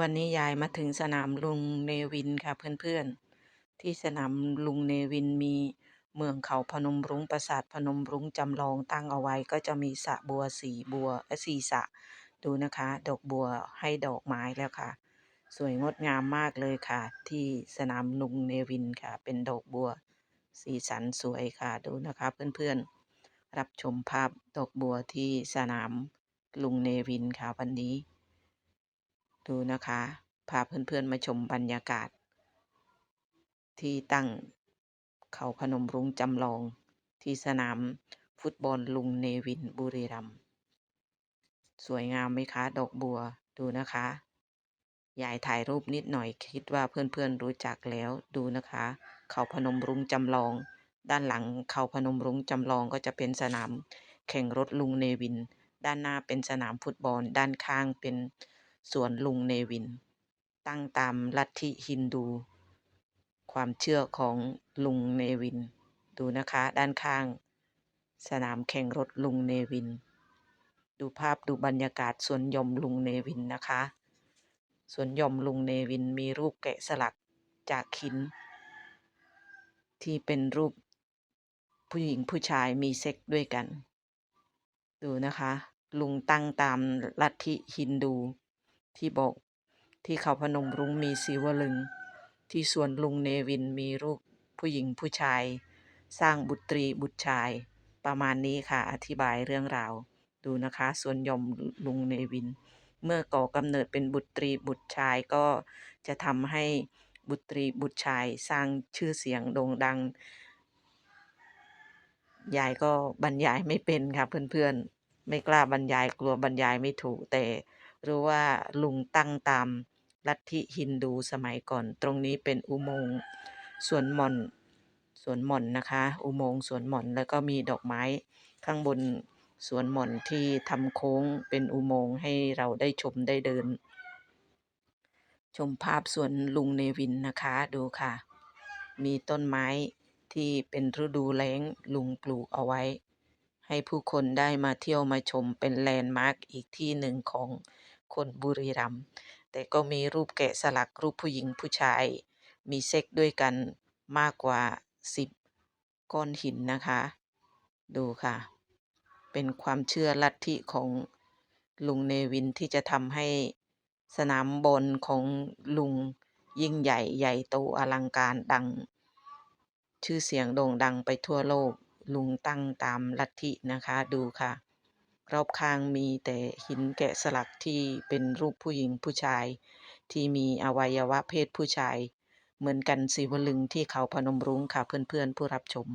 วันนี้ยายมาถึงสนามลุงเนวินค่ะเพื่อนๆ ที่สนามลุงเนวินมีเมืองเขาพนมรุ้งปราสาทพนมรุ้งจำลองตั้งเอาไว้ก็จะมีสระบัวสีบัวเอ่อสีสระดูนะคะ ดอกบัวให้ดอกไม้แล้วค่ะ สวยงดงามมากเลยค่ะ ที่สนามลุงเนวินค่ะ เป็นดอกบัว สีสันสวยค่ะดูนะคะเพื่อนๆ รับชมภาพดอกบัวที่สนามลุงเนวินค่ะวันนี้ ดูนะคะ พาเพื่อนๆมาชมบรรยากาศ ที่ตั้งเขาพนมรุ้งจำลองที่สนามฟุตบอลลุงเนวินบุรีรัมย์สวยงามไหมคะ ดอกบัวดูนะคะยายถ่ายรูปนิดหน่อยคิดว่าเพื่อนๆรู้จักแล้วดูนะคะ เขาพนมรุ้งจำลอง ด้านหลังเขาพนมรุ้งจำลองก็จะเป็นสนาม แข่งรถลุงเนวิน ด้านหน้าเป็นสนามฟุตบอล ด้านข้างเป็น สวนลุงเนวิน ตั้งตามลัทธิฮินดู ความเชื่อของลุงเนวิน ดูนะคะด้านข้าง สนามแข่งรถลุงเนวิน ดูภาพดูบรรยากาศสวนยมลุงเนวินนะคะสวนยมลุงเนวินมีรูปแกะสลักจากหิน ที่เป็นรูปผู้หญิงผู้ชายมีเซ็กด้วยกัน ดูนะคะ ลุงตั้งตามลัทธิฮินดู ที่บอกที่เขาพนมรุ้งมีศิวลึง ที่สวนลุงเนวินมีรูปผู้หญิงผู้ชาย สร้างบุตรีบุตรชาย ประมาณนี้ค่ะ อธิบายเรื่องราว ดูนะคะสวนยอมลุงเนวิน เมื่อก่อกำเนิดเป็นบุตรีบุตรชายก็จะทำให้บุตรีบุตรชายสร้างชื่อเสียงโด่งดัง ยายก็บรรยายไม่เป็นค่ะเพื่อนๆ ไม่กล้าบรรยายกลัวบรรยายไม่ถูกแต่ หรู้ว่าลุงตั้งตามลัทธิฮินดูสมัยก่อน ตรงนี้เป็นอุโมงค์สวนหม่อนสวนหม่อนนะคะ อุโมงค์สวนหม่อนแล้วก็มีดอกไม้ข้างบนสวนหม่อนที่ทำโค้งเป็นอุโมงค์ให้เราได้ชมได้เดิน ชมภาพสวนลุงเนวินนะคะดูค่ะ มีต้นไม้ที่เป็นฤดูแล้งลุงปลูกเอาไว้ ให้ผู้คนได้มาเที่ยวมาชมเป็นแลนด์มาร์กอีกที่หนึ่งของคนบุรีรัมย์แต่ก็มีรูปแกะสลักรูปผู้หญิงผู้ชาย มีเซ็กด้วยกันมากกว่าสิบก้อนหินนะคะ ดูค่ะ เป็นความเชื่อลัทธิของลุงเนวินที่จะทำให้สนามบอลของลุงยิ่งใหญ่ใหญ่โตอลังการดัง ชื่อเสียงโด่งดังไปทั่วโลก ลุงตั้งตามลัทธินะคะดูค่ะ รอบข้างมีแต่หินแกะสลักที่เป็นรูปผู้หญิงผู้ชาย ที่มีอวัยวะเพศผู้ชาย เหมือนกันสีวลึงที่เขาพนมรุ้งค่ะเพื่อนๆผู้รับชม